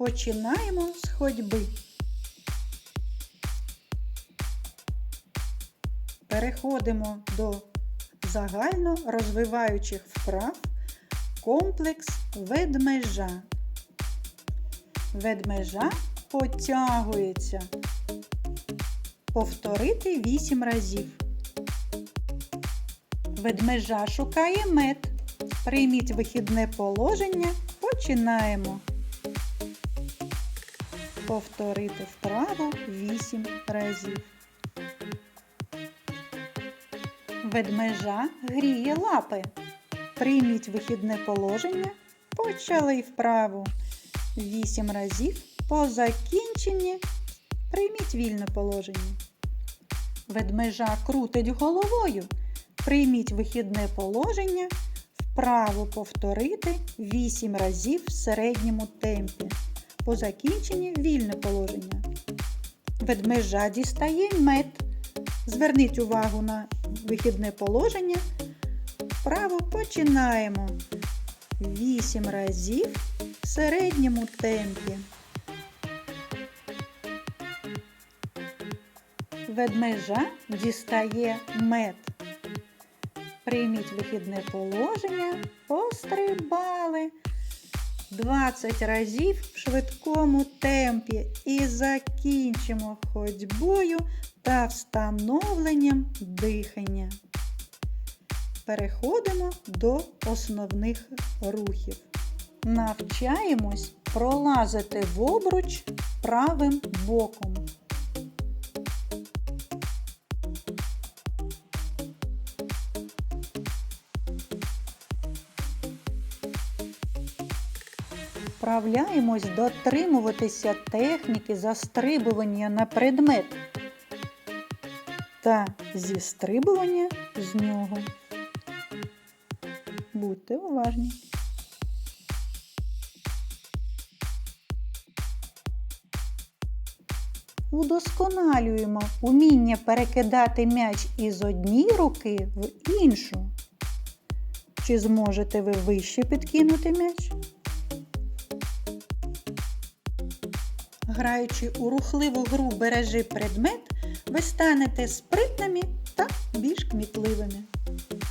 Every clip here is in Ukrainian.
Починаємо з ходьби. Переходимо до загально розвиваючих вправ комплекс ведмежа. Ведмежа потягується. Повторити 8 разів. Ведмежа шукає мед. Прийміть вихідне положення. Починаємо. Повторити вправу 8 разів. Ведмежа гріє лапи. Прийміть вихідне положення. Почали вправу. 8 разів. По закінченні прийміть вільне положення. Ведмежа крутить головою. Прийміть вихідне положення. Вправо повторити 8 разів в середньому темпі. По закінченні вільне положення. Ведмежа дістає мед. Зверніть увагу на вихідне положення. Вправо починаємо. 8 разів в середньому темпі. Ведмежа дістає мед. Прийміть вихідне положення, пострибали 20 разів в швидкому темпі і закінчимо ходьбою та встановленням дихання. Переходимо до основних рухів. Навчаємось пролазити в обруч правим боком. Вправляємось дотримуватися техніки застрибування на предмет та зістрибування з нього. Будьте уважні. Удосконалюємо уміння перекидати м'яч із однієї руки в іншу. Чи зможете ви вище підкинути м'яч? Граючи у рухливу гру бережи предмет, ви станете спритними та більш кмітливими.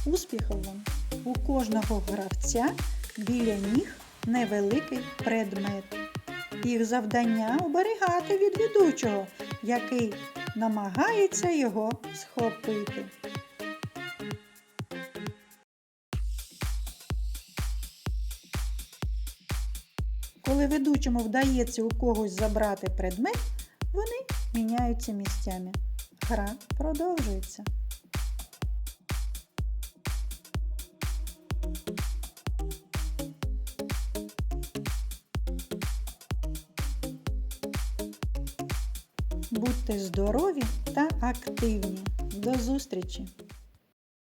Успіхів вам! У кожного гравця біля ніг невеликий предмет. Їх завдання оберігати від ведучого, який намагається його схопити. Коли ведучому вдається у когось забрати предмет, вони міняються місцями. Гра продовжується. Будьте здорові та активні. До зустрічі!